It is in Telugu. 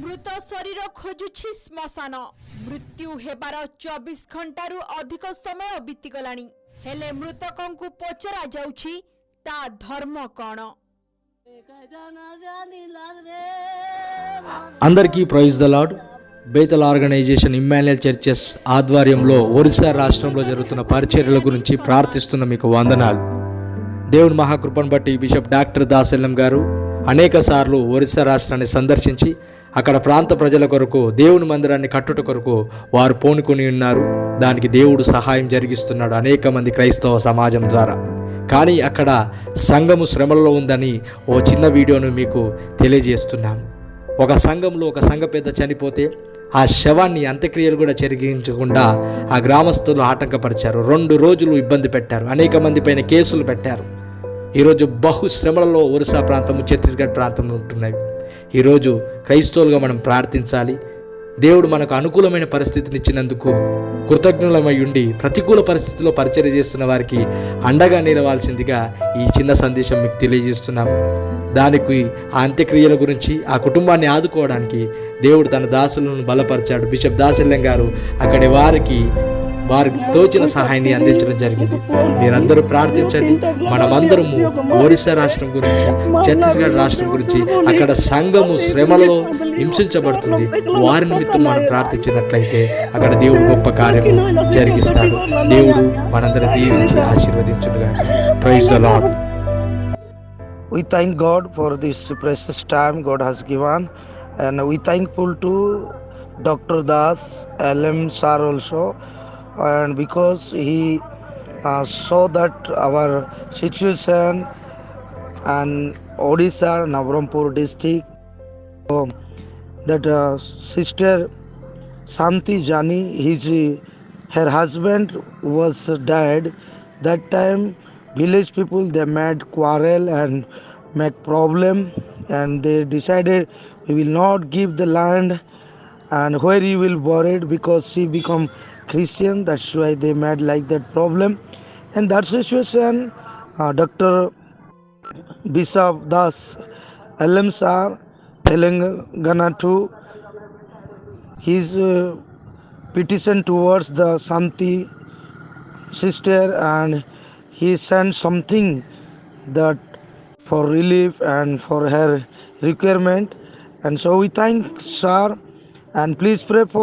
মৃত শরীর খোঁজুছি শ্মশান মৃত্যু ହେବାର চবিশ ଘଣ୍ଟାରୁ ଅଧିକ ସମୟ ବିତିଗଲାଣି। ହେଲେ ମୃତକଙ୍କୁ পচরা যাচ্ছি তা ধর্ম কণ అందరికీ praise the Lord organization Emmanuel churches ఆధ్వర్యంలో ఒరిస్సా రాష్ట్రంలో జరుగుతున్న పరిచర్యల గురించి ప్రార్థిస్తున్న మీకు వందనాలు. దేవుని మహాకృపను బట్టి బిషప్ డాక్టర్ దాసెల్లం గారు అనేక సార్లు ఒరిస్సా రాష్ట్రాన్ని సందర్శించి అక్కడ ప్రాంత ప్రజల కొరకు దేవుని మందిరాన్ని కట్టుట కొరకు వారు పూనుకొని ఉన్నారు. దానికి దేవుడు సహాయం జరిగిస్తున్నాడు అనేక మంది క్రైస్తవ సమాజం ద్వారా. కానీ అక్కడ సంఘము శ్రమలలో ఉందని ఓ చిన్న వీడియోను మీకు తెలియజేస్తున్నాను ఒక సంఘంలో ఒక సంఘ పెద్ద చనిపోతే ఆ శవాన్ని అంత్యక్రియలు కూడా జరిగించకుండా ఆ గ్రామస్తులు ఆటంకపరిచారు. రెండు రోజులు ఇబ్బంది పెట్టారు. అనేక మంది పైన కేసులు పెట్టారు. ఈరోజు బహు శ్రమలలో ఒరిస్సా ప్రాంతము ఛత్తీస్గఢ్ ప్రాంతంలో ఉంటున్నాయి. ఈరోజు క్రైస్తవులుగా మనం ప్రార్థించాలి. దేవుడు మనకు అనుకూలమైన పరిస్థితిని ఇచ్చినందుకు కృతజ్ఞులమై ఉండి ప్రతికూల పరిస్థితుల్లో పరిచర్య చేస్తున్న వారికి అండగా నిలవాల్సిందిగా ఈ చిన్న సందేశం మీకు తెలియజేస్తున్నాము దానికి ఆ అంత్యక్రియల గురించి ఆ కుటుంబాన్ని ఆదుకోవడానికి దేవుడు తన దాసులను బలపరిచాడు. బిషప్ దాసల్యం గారు అక్కడి వారికి వారికి తోచిన సహాయాన్ని అందించడం జరిగింది. మీరందరూ ప్రార్థించండి. మనమందరము ఒరిస్సా రాష్ట్రం గురించి ఛత్తీస్గఢ్ రాష్ట్రం గురించి అక్కడ సంఘము శ్రమలో హింసించబడుతుంది. వారి నిమిత్తం మనం ప్రార్థించినట్లయితే అక్కడ దేవుడు గొప్ప కార్యము జరిగిస్తాడు. దేవుడు మనందరం దీవించి ఆశీర్వదించుడుగా praise the Lord We thank God for this precious time God has given, and we thankful to Dr. Das LM sir also, and because he uh, saw that our situation and Odisha, Navrampur district, so that uh, sister Santi Jani, his her husband was died. That time, village people they made quarrel and make problem, and they decided we will not give the land and where he will buried because she become Christian. That's why they made like that problem. And that situation, uh, Dr. Bishop Das LM sir, Telangana to his uh, petition towards the Santi sister and he sent something that for relief and for her requirement and so we thank sir and please pray for